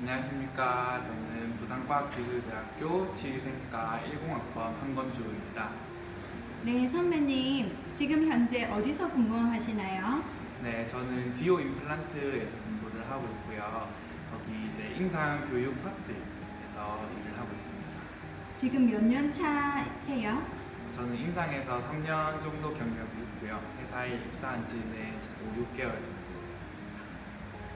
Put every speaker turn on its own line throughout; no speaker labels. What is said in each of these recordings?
안녕하십니까. 저는 부산과학기술대학교 지휘생과 10학번 한건주입니다.
네, 선배님. 지금 현재 어디서 근무하시나요?
네, 저는 디오 임플란트에서 공부를 하고 있고요. 거기 이제 임상 교육 파트에서 일을 하고 있습니다.
지금 몇 년 차세요?
저는 임상에서 3년 정도 경력이 있고요. 회사에 입사한 지는 5, 6개월 정도.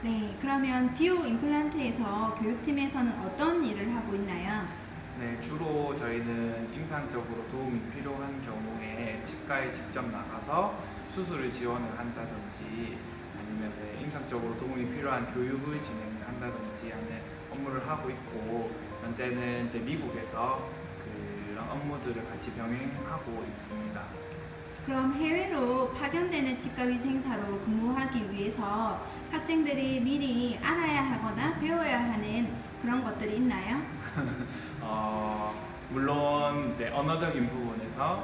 네, 그러면 디오 임플란트에서 교육팀에서는 어떤 일을 하고 있나요?
네, 주로 저희는 임상적으로 도움이 필요한 경우에 치과에 직접 나가서 수술을 지원을 한다든지 아니면 네, 임상적으로 도움이 필요한 교육을 진행을 한다든지 하는 업무를 하고 있고 현재는 이제 미국에서 그런 업무들을 같이 병행하고 있습니다.
그럼 해외로 파견 되는 치과위생사로 근무하기 위해서 학생들이 미리 알아야 하거나 배워야 하는 그런 것들이 있나요?
어, 물론 이제 언어적인 부분에서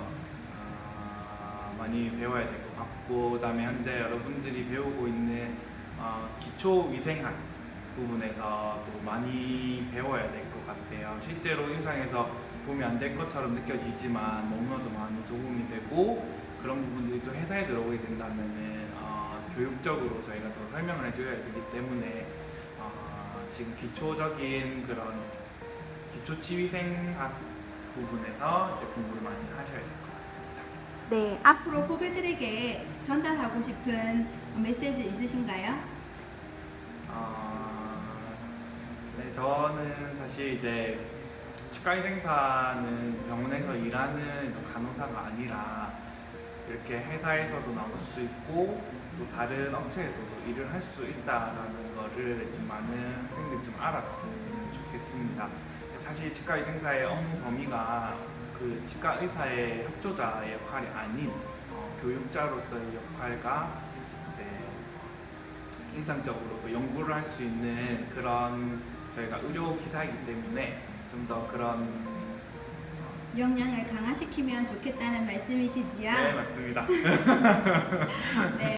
어, 많이 배워야 될 것 같고 그다음에 현재 여러분들이 배우고 있는 어, 기초 위생학 부분에서 또 많이 배워야 될 것 같아요. 실제로 임상에서 도움이 안 될 것처럼 느껴지지만 너무나도 많이 도움이 되고 그런 부분들이 또 회사에 들어오게 된다면은 어, 교육적으로 저희가 더 설명을 해줘야 되기 때문에 어, 지금 기초적인 그런 기초 치위생학 부분에서 이제 공부를 많이 하셔야 될 것 같습니다.
네, 앞으로 후배들에게 전달하고 싶은 메시지 있으신가요?
어, 네, 저는 사실 이제 치과위생사는 병원에서 일하는 간호사가 아니라 이렇게 회사에서도 나올 수 있고 또 다른 업체에서도 일을 할 수 있다라는 거를 좀 많은 학생들이 좀 알았으면 좋겠습니다. 사실 치과위생사의 업무 범위가 그 치과 의사의 협조자의 역할이 아닌 어, 교육자로서의 역할과 이제 인상적으로 또 연구를 할 수 있는 그런 저희가 의료 기사이기 때문에 좀 더 그런 어,
역량을 강화시키면 좋겠다는 말씀이시지요?
네 맞습니다.
네.